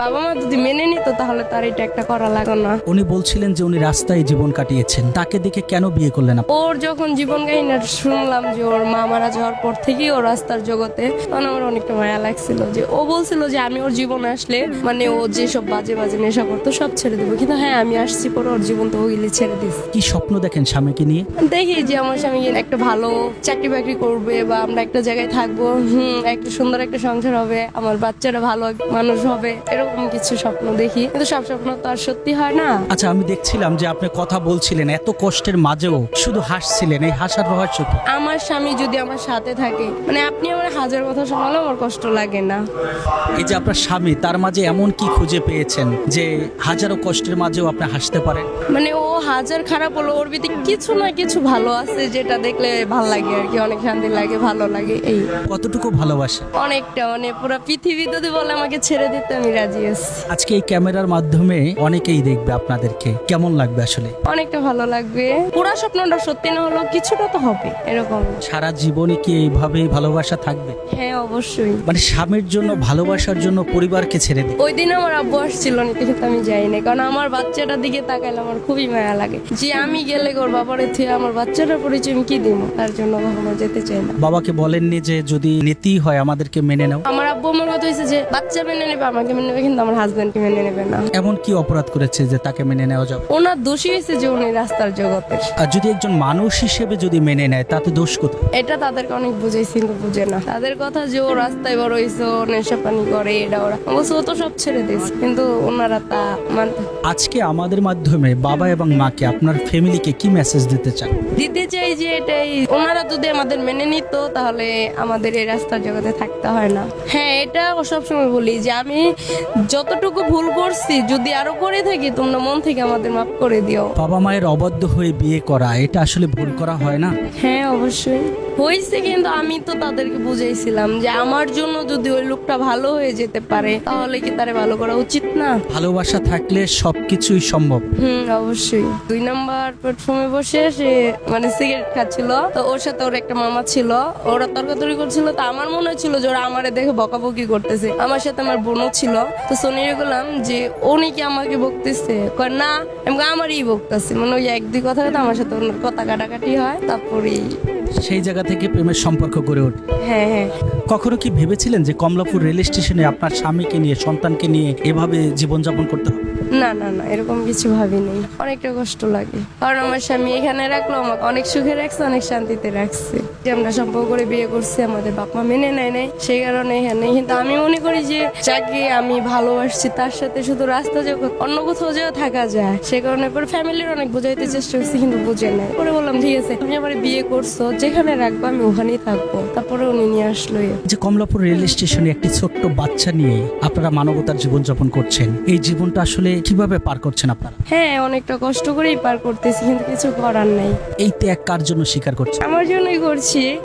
বাবা মা যদি মেনে নিত তাহলে তার এটা একটা করা লাগো না। উনি বলছিলেন যে উনি রাস্তায় জীবন কাটিয়েছেন। তাকে দেখে কেন বিয়ে করলেন আপনি? ওর যখন জীবন কাহিনী শুনলাম যে ওর মা মারা যাওয়ার পর থেকেই ও রাস্তার জগতে তখন আমার অনেকটা মায়া লাগছিল যে ও বলছিল যে আমি ওর জীবনে আসলে মানে ও যেসব বাজে বাজে নেশা করতো সব ছেড়ে দেবো। কিন্তু হ্যাঁ আমি আসছি পরে ওর জীবন তো ওইগুলি ছেড়ে দিস। কি স্বপ্ন দেখেন স্বামীকে নিয়ে? দেখি যে আমার স্বামী একটা ভালো চাকরি বাকরি করবে বা আমরা একটা জায়গায় থাকব হুম একটা সুন্দর একটা সংসার হবে আমার বাচ্চারা ভালো এক মানুষ হবে এরকম কিছু স্বপ্ন দেখি। কিন্তু সব স্বপ্ন তো আর সত্যি হয় না। আচ্ছা আমি দেখছিলাম যে আপনি কথা বলছিলেন এত কষ্টের মাঝেও শুধু হাসছিলেন এই হাসার রহস্য কি আমার স্বামী যদি আমার সাথে থাকে মানে আপনি আমার হাজার কথা শোনালেও আমার কষ্ট লাগে না। এই যে আপনার স্বামী তার মাঝে এমন কি খুঁজে পেয়েছেন যে হাজারো কষ্টের মাঝেও আপনি হাসতে পারেন? মানে ও হাজার খারাপ হলো ওর ভিতরে কিছু না কিছু ভালো আছে যেটা দেখলে ভালো লাগে আর কি অনেক শান্তি লাগে ভালো লাগে এই। কতটুকু ভালোবাসে? অনেকটা মানে পুরো পৃথিবী যদি বলে আমাকে ছেড়ে দিতে আমি রাজি আছি। আজকে এই ক্যামেরার মাধ্যমে অনেকেই দেখবে আপনাদেরকে কেমন লাগবে আসলে? অনেকটা ভালো লাগবে। পুরা স্বপ্নটা সত্যি না হলেও কিছুটা তো হবে এরকম। সারা জীবনে কি এইভাবেই ভালোবাসা থাকবে? হ্যাঁ অবশ্যই। মানে স্বামীর জন্য ভালোবাসার জন্য পরিবারকে ছেড়ে দিই ওই দিন আমার আব্বু আসছিল নিতে আমি যাইনি কারণ আমার বাচ্চাটার দিকে তাকাইলে আমার খুবই মায়া লাগে। যে আমি গেলে ওর বাবারে থেকে আমার বাচ্চারা পরিচয় আমি কি দিব তার জন্য কখনো যেতে চাই না। বাবাকে বলেননি যে যদি নীতি হয় আমাদেরকে মেনে নাও। আমার কথা হয়েছে যে বাচ্চা মেনে নেবে আমাকে মেনে নেবে কিন্তু আমার হাজবেন্ডকে মেনে নেবে না। এমন কি অপরাধ করেছে যে তাকে মেনে নেওয়া যাবে? ওনার দোষী হয়েছে যে উনি রাস্তার জগতের। আর যদি একজন মানুষ হিসেবে যদি মেনে নেয় তাতে দোষ কোথায়? এটা তাদেরকে অনেক বুঝাইছি কিন্তু বুঝে না। তাদের কথা যে ও রাস্তায় বড় হয়েছে ও নেশা পানি করে এটা ওরা। অবশ্য ও তো সব ছেড়ে দিস কিন্তু ওনারা তা মানতে আজকে আমাদের মাধ্যমে বাবা এবং মাকে আপনার ফ্যামিলিকে কি মেসেজ দিতে চান? দিতে চাই যে এটাই ওনারা যদি আমাদের মেনে নিত তাহলে আমাদের এই রাস্তার জগতে থাকতে হয় না। হ্যাঁ এটা সবসময় বলি যে আমি যতটুকু ভুল করছি যদি আরও করে থাকি তোমরা মন থেকে আমাদের মাফ করে দিও। বাবা মায়ের অবাধ্য হয়ে বিয়ে করা এটা আসলে ভুল করা হয় না? হ্যাঁ অবশ্যই। হয়েছে কিন্তু আমি তো তাদেরকে বুঝাইছিলাম যে আমার জন্য যদি ওই লোকটা ভালো হয়ে যেতে পারে তাহলে কি তারে ভালো করা উচিত না? ভালোবাসা থাকলে সবকিছুই সম্ভব। হুম অবশ্যই। দুই নাম্বার প্ল্যাটফর্মে বসে সে মানে সিগারেট খাচ্ছিল তো ওর সাথে ওর একটা মামা ছিল ওরা তর্কাতর্কি করছিল তো আমার মনে হচ্ছিল যে ওরা আমারে দেখে বকাবকি করতেছে। আমার সাথে আমার বোনও ছিল। তো শুনিয়ে গেলাম যে উনি কি আমাকে বকতেছে? কয় না। আমি আমারই বকতেছে। মানে ওই এক দুই কথা কথা আমার সাথে কথা কাটাকাটি হয় তারপরে সেই জায়গা থেকে প্রেমের সম্পর্ক গড়ে ওঠে। হ্যাঁ হ্যাঁ। কখনো কি ভেবেছিলেন যে কমলাপুর রেল স্টেশনে আপনার স্বামীকে নিয়ে, সন্তানকে নিয়ে এভাবে জীবনযাপন করতে হবে? না না না, এরকম কিছু ভাবিনি। অনেকটা কষ্ট লাগে। কারণ আমার স্বামী এখানে রাখল আমাকে অনেক সুখে রাখছে, অনেক শান্তিতে রাখছে। যে আমরা সম্পর্ক করে বিয়ে করছি, আমাদের বাপ মা মেনে নেয় নাই, সেই কারণে এখানে। কিন্তু আমি মনে করি যে যাকে আমি ভালোবাসছি, তার সাথে শুধু রাস্তা যে অন্য কোথাও যেও থাকা যায়। সে কারণে পরে ফ্যামিলির অনেক বোঝাইতে চেষ্টা করছি, কিন্তু বুঝে নেয় পরে বললাম, ঠিক আছে, তুমি আমার বিয়ে করছ, যেখানে রাখব, আমি ওখানেই থাকব। তারপরে উনি নিয়ে আসলো যে কমলাপুর রেল স্টেশনে একটি ছোট্ট বাচ্চা নিয়ে আপনারা মানবতার জীবন যাপন করছেন এই জীবনটা আসলে কীভাবে পার করছেন আপনারা? হ্যাঁ অনেকটা কষ্ট করেই পার করতেছি কিন্তু কিছু করার নাই। এই ত্যাগ কার জন্য স্বীকার করছেন? আমার জন্যই করছি।